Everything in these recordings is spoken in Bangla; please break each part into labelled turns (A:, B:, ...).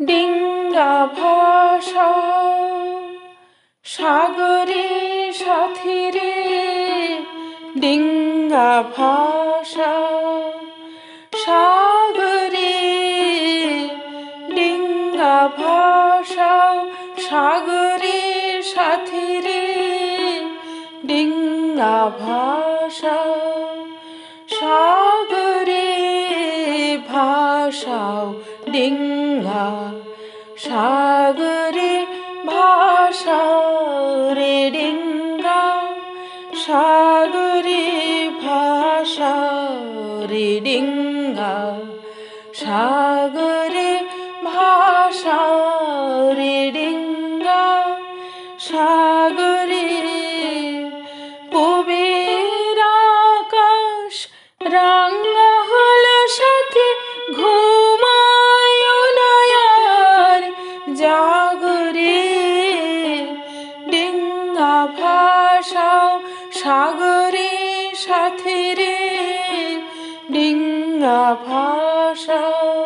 A: ডিঙ্গা ভাষা সাগরে সাথী ডিঙ্গা ভাষা সাগরে ডিঙ্গা ভাষা সাগরে সাথী ডিঙ্গা ভাষা সাগরে ভাষাও ডিঙ্গা সাগরে ভাষা রে ডিঙ্গা সাগরে ভাষা রে ডিঙ্গা সাগরে ভাষাও ভাষাও সাগরে সাথে রে। ডিঙ্গা ভাষাও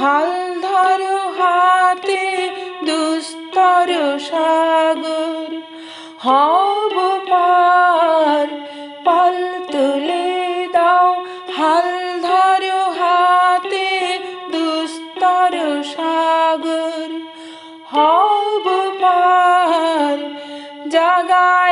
A: হাল ধরো হাতে দুস্তর সাগর, হব পার পল তুলে দাও। হাল ধরো হাতে দুস্তর সাগর, হব পার জাগাই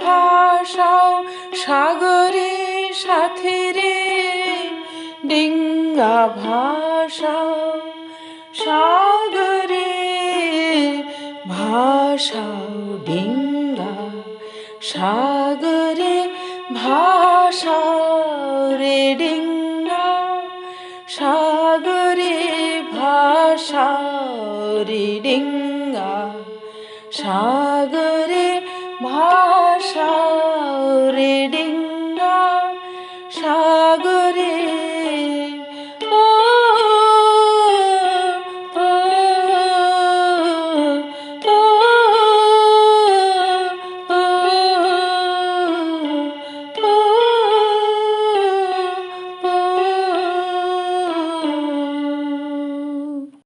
A: ভাষাও সাগরে সাথে রে ডিঙ্গা ভাষাও সাগরে, ভাষাও ডিঙ্গা। সাগরে ভাষাও রে ডিঙ্গা। সাগরে ভাষাও রে ডিঙ্গা। সাগরে ভাষা রেডিং সাগরে